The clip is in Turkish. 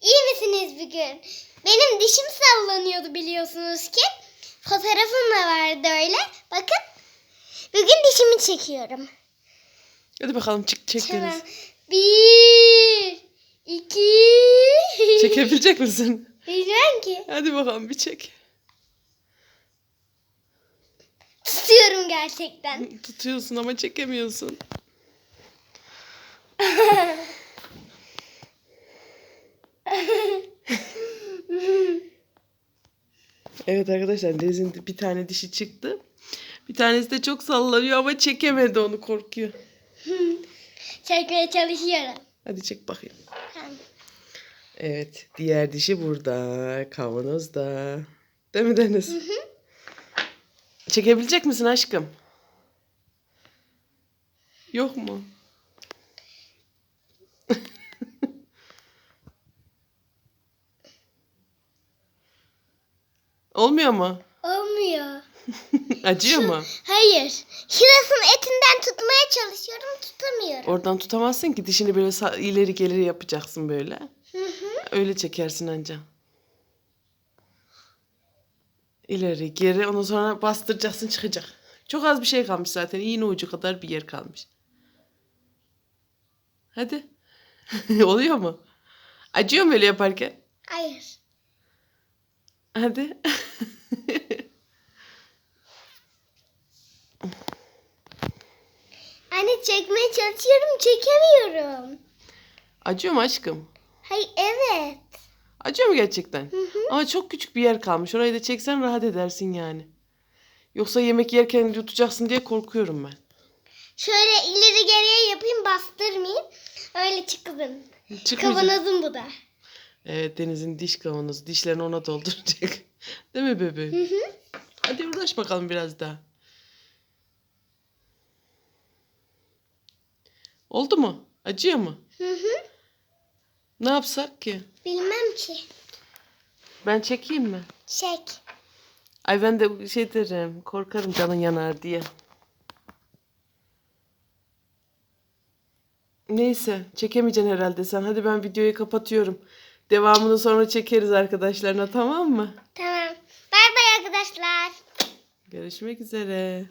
İyi misiniz bugün? Benim dişim sallanıyordu biliyorsunuz ki. Fotoğrafım da vardı öyle. Bakın. Bugün dişimi çekiyorum. Hadi bakalım çık çek. Deniz. Bir, iki. Çekebilecek misin? Bilmem ki. Hadi bakalım bir çek. Tutuyorum gerçekten. Tutuyorsun ama çekemiyorsun. Evet arkadaşlar Deniz'in bir tane dişi çıktı. Bir tanesi de çok sallanıyor ama çekemedi onu korkuyor. Çekmeye çalışıyorum. Hadi çek bakayım. Tamam. Evet diğer dişi burada. Kavanozda. Değil mi Deniz? Çekebilecek misin aşkım? Yok mu? Olmuyor mu? Olmuyor. Acıyor mu? Hayır. Şurasının etinden tutmaya çalışıyorum. Tutamıyorum. Oradan tutamazsın ki dişini böyle sa- ileri gelir yapacaksın böyle. Hı hı. Öyle çekersin anca. İleri geri ondan sonra bastıracaksın çıkacak. Çok az bir şey kalmış zaten. İğne ucu kadar bir yer kalmış. Hadi. Oluyor mu? Acıyor mu öyle yaparken? Hayır. Hadi. çekmeye çalışıyorum. Çekemiyorum. Acıyor mu aşkım? Hayır evet. Acıyor mu gerçekten? Hı hı. Ama çok küçük bir yer kalmış. Orayı da çeksen rahat edersin yani. Yoksa yemek yerken yutacaksın diye korkuyorum ben. Şöyle ileri geriye yapayım bastırmayayım. Öyle çıkın. Kavanozum bu da. Evet Deniz'in diş kavanozu. Dişlerini ona dolduracak. Değil mi bebeğim? Hı hı. Hadi uğraş bakalım biraz daha. Oldu mu? Acıyor mu? Hı hı. Ne yapsak ki? Bilmem ki. Ben çekeyim mi? Çek. Ay ben de şey derim. Korkarım canın yanar diye. Neyse çekemeyeceksin herhalde sen. Hadi ben videoyu kapatıyorum. Devamını sonra çekeriz arkadaşlarına tamam mı? Tamam. Bay bay arkadaşlar. Görüşmek üzere.